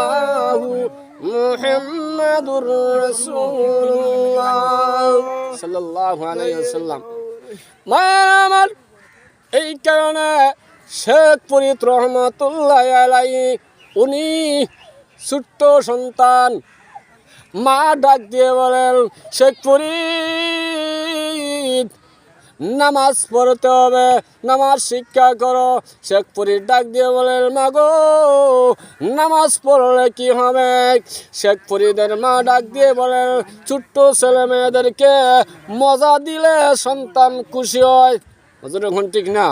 ইল্লাল্লাহু মুহাম্মাদুর রাসূলুল্লাহ সাল্লাল্লাহু আলাইহি ওয়াসাল্লাম মায়ের আমার এই কারণে শেখ ফরিদ রহমতুল্লাহ আলাই উনি ছোট্ট সন্তান মা ডাক দিয়ে বলেন, শেখ ফরিদ নামাজ পড়তে হবে নামাজ শিক্ষা করো। শেখ ফরিদ ডাক দিয়ে বলেন মা গো নামাজ পড়লে কি হবে? শেখ ফরিদের মা ডাক দিয়ে বলেন ছোট্ট ছেলে মেয়েদেরকে মজা দিলে সন্তান খুশি হয়। এখন ঠিক না?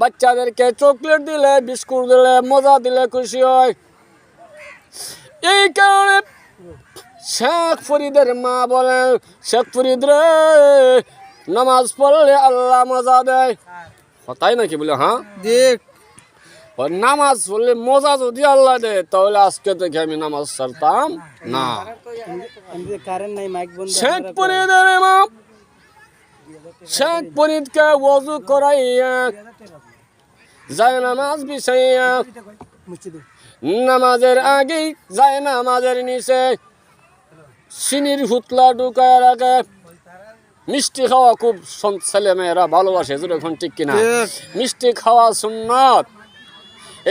বাচ্চাদেরকে চকলেট দিলে বিস্কুট দিলে মজা দিলে খুশি হয়। এই কারণে শেখ ফরিদের মা বলেন শেখ ফরিদ রে নামাজ পড়লে আল্লাহ মজা দেয়। তাই নাকি বলে হ্যাঁ? নামাজ পড়লে মজা যদি আল্লাহ দেয় তাহলে আজকে থেকে আমি নামাজ ছাড়তাম না। মাইক বন্ধ শেখ ফরিদের শেখ ফরিদকে ওযু করাইয়া যায় নামাজ বিছাইয়া নামাজের আগেই যায় নামাজের নিচে চিনির হুতলা ঢুকায় রাখে। মিষ্টি খাওয়া খুব ছেলে মেয়েরা ভালোবাসে যখন ঠিক কিনা? মিষ্টি খাওয়া সুন্নত।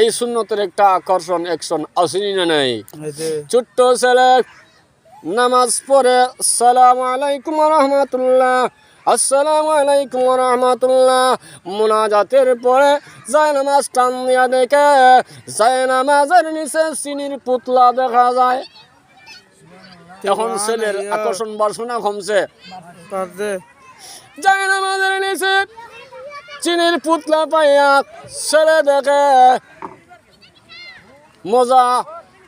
এই সুন্নতের একটা আকর্ষণ একশন আসেনি না নেই? ছোট্ট ছেলে নামাজ পড়ে আসসালামু আলাইকুম রহমতুল্লাহ। আসসালামু আলাইকুম রহমতুল্লাহ। মোনাজাতের পরে যায় নামাজ টান দিয়া দেখে যায় নামাজের নিচে চিনির পুতলা দেখা যায়। এখন ছেলের আকর্ষণ বাসনা কমছে। নিচে চিনির পুতলা পাইয়া ছেলে দেখে। মজা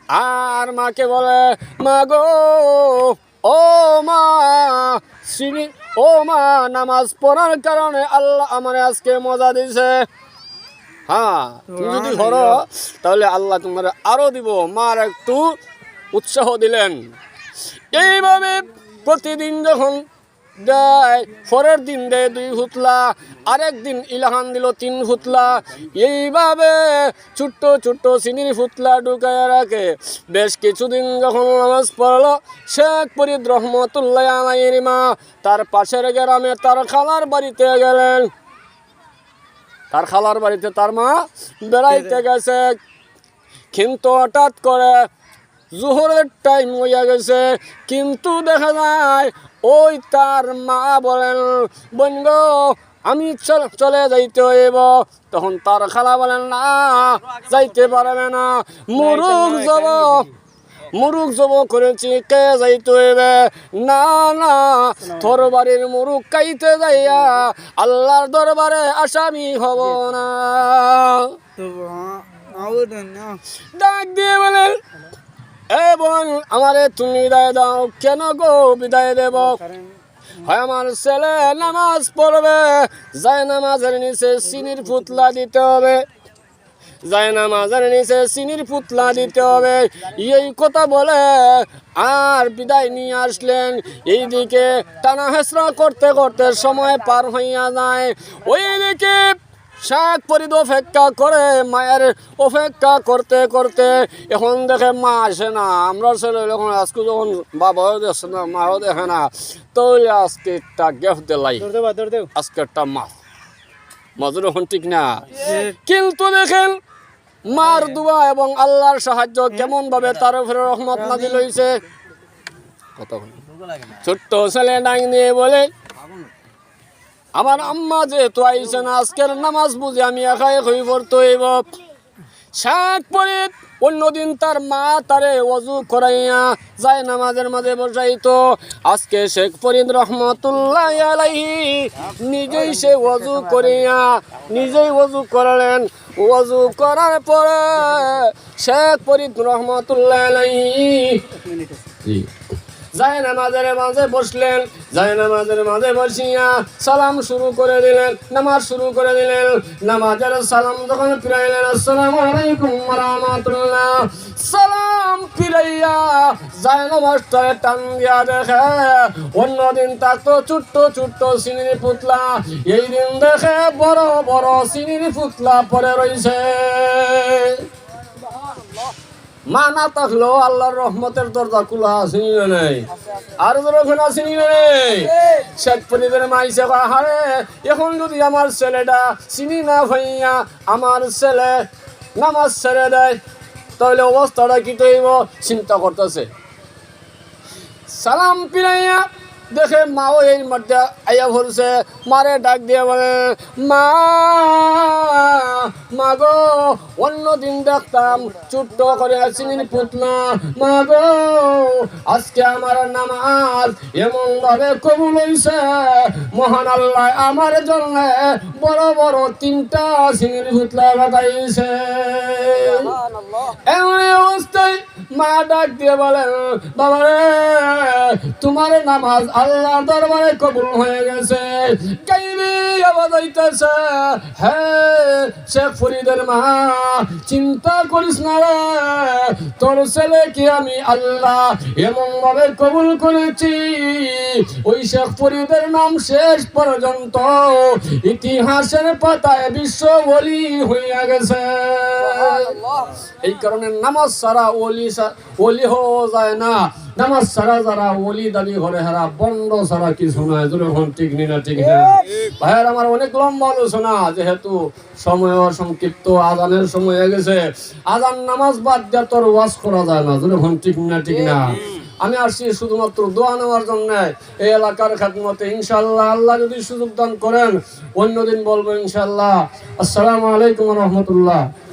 আর মাকে বলে মা গো ও মা চিনি ও মা নামাজ পড়ার কারণে আল্লাহ আমার আজকে মজা দিছে হ্যাঁ তুমি যদি করো তাহলে আল্লাহ তোমার আরও দিব। মার একটু উৎসাহ দিলেন। এইভাবে প্রতিদিন যখন দেয়, পরের দিন দেয় দুই হুতলা, আরেক দিন ইলাহান দিল তিন ফুতলা এইভাবে ছোট্ট ছোট্ট চিনির ফুতলা ঢুকায় রাখে। বেশ কিছুদিন যখন নামাজ পড়ল, শেখ ফরিদ রহমতুল্লাহ মা তার পাশের গ্রামে তার খালার বাড়িতে গেলেন। তার খালার বাড়িতে তার মা বেড়াইতে গেছে। কিন্তু হঠাৎ করে জোহরের টাইম হইয়া গেছে কিন্তু দেখা যায় ওই তার মা বলেন বোন গো আমি চল- চলে যাইতে হইব। তখন তার খালা বলেন না যাইতে পারবে না। মুরুখ যাব মুরুখ জব করেছি কে যাইতে হইবে? না না তোর বাড়ির মুরুখ কাইতে যাইয়া আল্লাহর দরবারে আসামি হব না। না। ডাক দিয়ে বলেন এ বোন, আমারে তুমি বিদায় দাও। কেন গো বিদায় দেব? হয় আমার ছেলে নামাজ পড়বে, যায় নামাজের নিচে চিনির পুতলা দিতে হবে। যায় নামাজের নিচে চিনির পুতলা দিতে হবে। এই কথা বলে আর বিদায় নিয়ে আসলেন। এইদিকে টানা হেসরা করতে করতে সময় পার হইয়া যায়। ওইদিকে শাক পরিদ অপেক্ষা করে মায়ের অপেক্ষা করতে করতে এখন দেখে মা আসে না। আমরা ছেলে যখন আজকে যখন বাবাও দেখছে না মাও দেখে না তাহলে আজকে একটা গেফ দিলাই। আজকে একটা মাছ মজুর এখন ঠিক না? কিন্তু দেখেন মার দুয়া এবং আল্লাহর সাহায্য কেমন ভাবে তার উপরে রহমত নাজিল হয়েছে কত ছোট্ট ছেলে ডাং দিয়ে বলে আমার আম্মা যেহেতু আইসেন আজকের নামাজ বুঝে আমি একাই হয়ে পড়তে হইব। শাক পরে অন্যদিন তার মা তারে অজু করাইয়া যায় নামাজের মাঝে বসাইতো। আজকে শেখ ফরিদ রহমতুল্লাহ আলাইহি নিজেই সে অজু করিয়া নিজেই অজু করলেন। অজু করার পরে শেখ ফরিদ রহমতুল্লাহ আলাইহি যায় নামাজের মাঝে বসলেন যায় নামাজের মাঝে বসিয়া সালাম শুরু করে দিলেন, নামাজ শুরু করে দিলেন। নামাজের সালাম যখন ফিরাইলেন, আসসালামু আলাইকুম রাহমাতুল্লাহ। সালাম ফিরাইয়া যায় নামাজটারে টান দিয়া দেখে, অন্যদিন থাকতো ছোট্ট ছোট্ট সিনির পুতলা এই দিন দেখে বড় বড় সিনির পুতলা পরে রইছে। মা না থাকলেও আল্লাহর রহমতের দরজা খোলা আসেনি নাই। আর যখন আসেনি নাই, শেখ পরিবের মাইসে হারে, এখন যদি আমার ছেলেটা চিনি না ভাইয়া, আমার ছেলে নামাজ ছেড়ে দেয়, তাহলে অবস্থাটা কি তৈব? চিন্তা করতেছে। সালাম পিরাইয়া দেখে মাও এই মধ্যে আইয়া ভরছে মারে ডাক দিয়ে বলে মা মা গো অন্য দিন দেখতাম ছোট্ট করে চিনির পুতলা মা গো আজকে আমার নামাজ এমন ভাবে কবুল হইছে। মহান আল্লাহ আমার জন্য বড় বড় তিনটা চিনির পুতলা অবস্থায় মা ডাক দিয়ে বলে বাবা রে তোমার নামাজ আল্লাহ দরবারে কবুল হয়ে গেছে। গাইবি আওয়াজ হইতেছে হ্যাঁ শেখ ফরিদের মা চিন্তা করিস না রে তোর ছেলে কি আমি আল্লাহ এমন ভাবে কবুল করেছি। ওই শেখ ফরিদের নাম শেষ পর্যন্ত ইতিহাসের পাতায় বিশ্ব বলি হইয়া গেছে। এই কারণে নামাজ সারা ওলি ওলি হওয়া যায় না। নামাজ যারা ওলি দাবি করে হারা সারা কিছু ঠিক নি না, ঠিক না? আমার অনেক লম্বা আলোচনা, যেহেতু সময় সংক্ষিপ্ত আজানের সময় হয়ে গেছে। আজান নামাজ বাদ দিয়ে তোর করা যায় না। ঠিক না ঠিক না? আমি আসছি শুধুমাত্র দোয়া নেওয়ার জন্য। এই এলাকার খাতমতে ইনশাল্লাহ আল্লাহ যদি সুযোগ দান করেন, অন্যদিন বলব ইনশাল্লাহ আসসালামু আলাইকুম রহমতুল্লাহ।